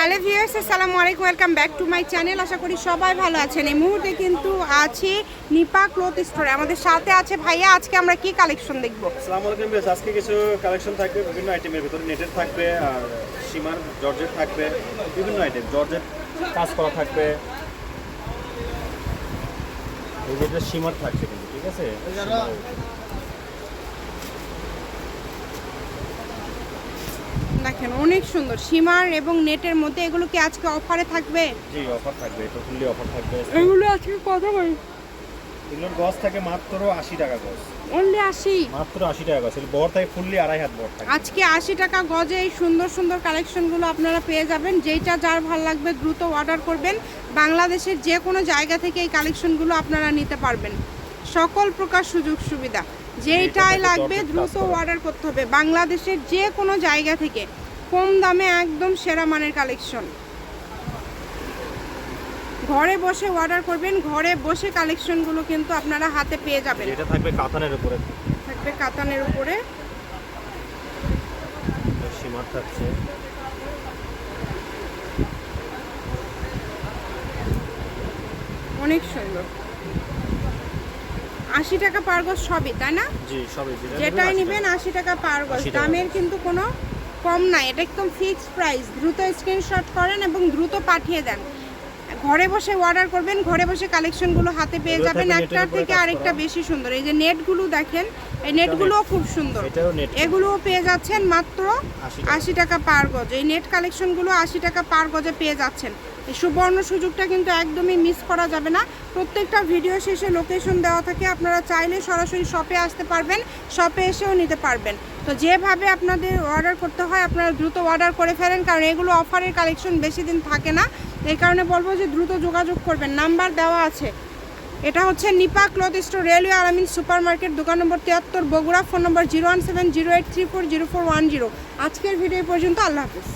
Hello viewers, আসসালামু আলাইকুম, welcome back to my channel. আশা করি সবাই ভালো আছেন। এই মুহূর্তে কিন্তু আছি নিপা ক্লথ স্টোরে। আমাদের সাথে আছে ভাইয়া, আজকে আমরা কি কালেকশন দেখব? আসসালামু আলাইকুম বেশ আজকে কিছু কালেকশন থাকবে, বিভিন্ন আইটেমের ভিতরে নেটের থাকবে, আর সীমার জর্জেট থাকবে, বিভিন্ন আইটেম, জর্জেট কাজ করা থাকবে। যে সীমার থাকছে কিন্তু, ঠিক আছে? দেখেন অনেক সুন্দর। সীমার এবং নেটের মধ্যে এগুলো কি আজকে অফারে থাকবে? জি অফার থাকবে এটা ফুললি অফার থাকবে। এগুলো আজকে কত করে? এগুলোর গজ থাকে মাত্র আশি টাকা গজ অনলি আশি? মাত্র আশি টাকা গজ এগুলো বড় থাকে ফুললি আড়াই হাত বড় থাকে। আজকে আশি টাকা গজে এই সুন্দর সুন্দর কালেকশনগুলো আপনারা পেয়ে যাবেন। যেইটা যার ভালো লাগবে দ্রুত অর্ডার করবেন। বাংলাদেশের যে কোনো জায়গা থেকে এই কালেকশনগুলো আপনারা নিতে পারবেন। সকল প্রকার সুযোগ সুবিধা। যেইটাই থাকে লাগবে দ্রুত অর্ডার করতে হবে। বাংলাদেশের যে কোনো জায়গা থেকে কম দামে একদম সেরা মানের কালেকশন। ঘরে বসে অর্ডার করবেন ঘরে বসে কালেকশনগুলো কিন্তু আপনারা হাতে পেয়ে যাবেন। এটা থাকবে কাতানের উপরে। থাকবে কাতানের উপরে। সীমার থাকছে। অনেক সুন্দর। আশি টাকা পার গজ সবই তাই না? জি সবই। যেটাই নেবেন নেবেন আশি টাকা পার গজ। দামের কিন্তু কোনো কম না এটা একদম ফিক্সড প্রাইস দ্রুত স্ক্রিনশট করেন এবং দ্রুত পাঠিয়ে দেন। ঘরে বসে অর্ডার করবেন ঘরে বসে কালেকশনগুলো হাতে পেয়ে যাবেন। একটার থেকে আরেকটা বেশি সুন্দর। এই যে নেটগুলো দেখেন এই নেটগুলোও খুব সুন্দর। এগুলোও পেয়ে যাচ্ছেন মাত্র 80 টাকা। আশি টাকা পার গজ। এই নেট কালেকশনগুলো আশি টাকা পার গজে পেয়ে যাচ্ছেন। সুবর্ণ সুযোগটা কিন্তু একদমই মিস করা যাবে না। প্রত্যেকটা ভিডিও শেষে লোকেশন দেওয়া থাকে, আপনারা চাইলে সরাসরি শপে আসতে পারবেন শপে এসেও নিতে পারবেন। তো যেভাবে আপনাদের অর্ডার করতে হয়, আপনারা দ্রুত অর্ডার করে ফেলেন, কারণ এগুলো অফারের কালেকশন বেশি দিন থাকে না। এই কারণে বলব যে দ্রুত যোগাযোগ করবেন। নাম্বার দেওয়া আছে। এটা হচ্ছে Nipa cloth store, railway Alamin super market দোকান নম্বর তিয়াত্তর, Bogura, phone number zero one seven zero eight three four zero four one zero. আজকের ভিডিও পর্যন্ত, আল্লাহ হাফিজ।